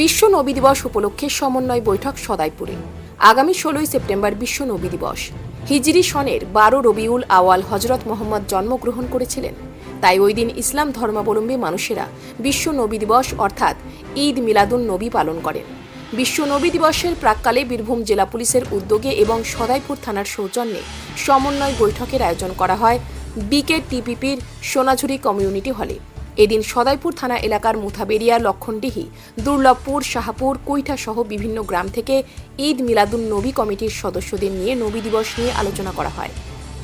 বিশ্ব নবী দিবস উপলক্ষে সমন্বয় বৈঠক সদাইপুরে। আগামী ষোলোই সেপ্টেম্বর বিশ্ব নবী দিবস। হিজরি সনের বারো রবিউল আওয়াল হজরত মোহাম্মদ জন্মগ্রহণ করেছিলেন। তাই ওই দিন ইসলাম ধর্মাবলম্বী মানুষেরা বিশ্ব নবী দিবস অর্থাৎ ঈদ মিলাদুন নবী পালন করেন। বিশ্ব নবী দিবসের প্রাককালে বীরভূম জেলা পুলিশের উদ্যোগে এবং সদাইপুর থানার সৌজন্যে সমন্বয় বৈঠকের আয়োজন করা হয় বিকে টিপিপির সোনাঝুরি কমিউনিটি হলে। এদিন সদাইপুর থানা এলাকার মুথাবেরিয়া লক্ষণডিহি, দুর্লভপুর, শাহাপুর কৈঠা সহ বিভিন্ন গ্রাম থেকে ঈদ মিলাদুন নবী কমিটির সদস্যদের নিয়ে নবী দিবস নিয়ে আলোচনা করা হয়।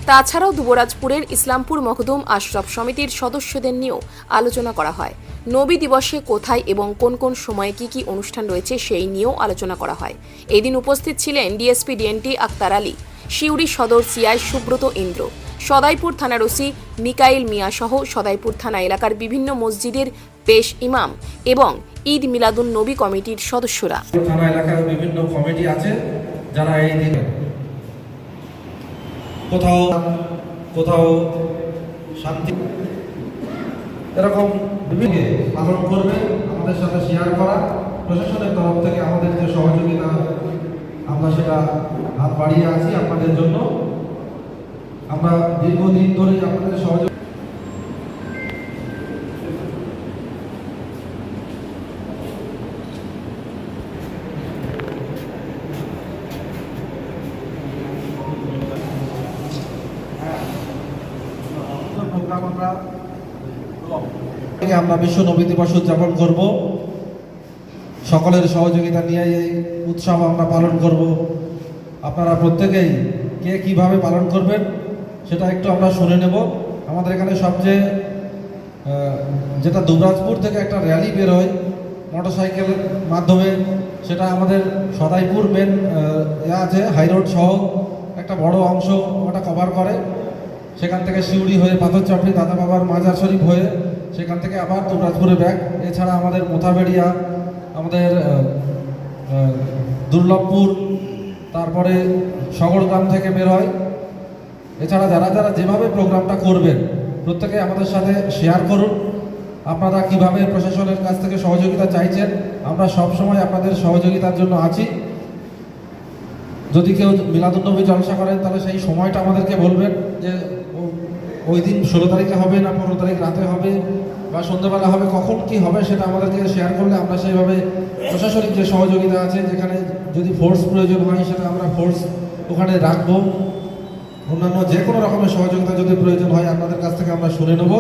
তাছাড়াও দুবরাজপুরের ইসলামপুর মখদুম আশরাফ সমিতির সদস্যদের নিয়েও আলোচনা করা হয়। নবী দিবসে কোথায় এবং কোন কোন সময়ে কি কি অনুষ্ঠান রয়েছে সেই নিয়েও আলোচনা করা হয়। এদিন উপস্থিত ছিলেন ডিএসপি ডিএনটি আক্তার আলী শিউরি সদর সিআই সুব্রত ইন্দ্র, সদাইপুর থানার ওসি মিকাইল মিয়া সহ সদাইপুর থানা এলাকার বিভিন্ন মসজিদের পেশ ইমাম এবং ঈদ মিলাদুন নবী কমিটির সদস্যরা। থানা এলাকার বিভিন্ন কমিটি আছে, যারা এই দিনে কোথাও কোথাও শান্তি এরকম বিভিন্ন পালন করবে, আমাদের সাথে শেয়ার করা, প্রশাসনের তরফ থেকে আমাদের যে সহযোগিতা আমরা সেটা হাত বাড়িয়ে আছি আপনাদের জন্য। আমরা দীর্ঘদিন ধরে আপনাদের আমরা থেকে আমরা বিশ্ব নবী দিবস উদযাপন করব। সকলের সহযোগিতা নিয়ে এই উৎসব আমরা পালন করব। আপনারা প্রত্যেকেই কে কীভাবে পালন করবেন সেটা একটু আমরা শুনে নেব। আমাদের এখানে সবচেয়ে যেটা দুবরাজপুর থেকে একটা র্যালি বের হয় মোটরসাইকেলের মাধ্যমে, সেটা আমাদের সদাইপুর মেন আছে হাইরোড সহ একটা বড় অংশ ওটা কভার করে। সেখান থেকে শিউড়ি হয়ে পাথর চাপড়ি দাদা বাবার মাজার শরীফ হয়ে সেখান থেকে আবার দুবরাজপুরে ব্যাগ এছাড়া আমাদের মোথাবেড়িয়া আমাদের দুর্লভপুর, তারপরে সগরগ্রাম থেকে বের হয়। এছাড়া যারা যারা যেভাবে প্রোগ্রামটা করবেন, প্রত্যেকে আমাদের সাথে শেয়ার করুন। আপনারা কীভাবে প্রশাসনের কাছ থেকে সহযোগিতা চাইছেন, আমরা সব সময় আপনাদের সহযোগিতার জন্য আছি। যদি কেউ মিলাদুন্নবী জলসা করেন, তাহলে সেই সময়টা আমাদেরকে বলবেন যে ওই দিন ষোলো তারিখে হবে না পনেরো তারিখ রাতে হবে? বা সন্ধ্যাবেলা হবে? কখন কি হবে সেটা আমাদেরকে শেয়ার করলে আমরা সেইভাবে প্রশাসনিক যে সহযোগিতা আছে, যেখানে যদি ফোর্স প্রয়োজন হয় সেটা আমরা ফোর্স ওখানে রাখব। অন্যান্য যে কোনো রকমের সহযোগিতা যদি প্রয়োজন হয়, আপনাদের কাছ থেকে আমরা শুনে নেব।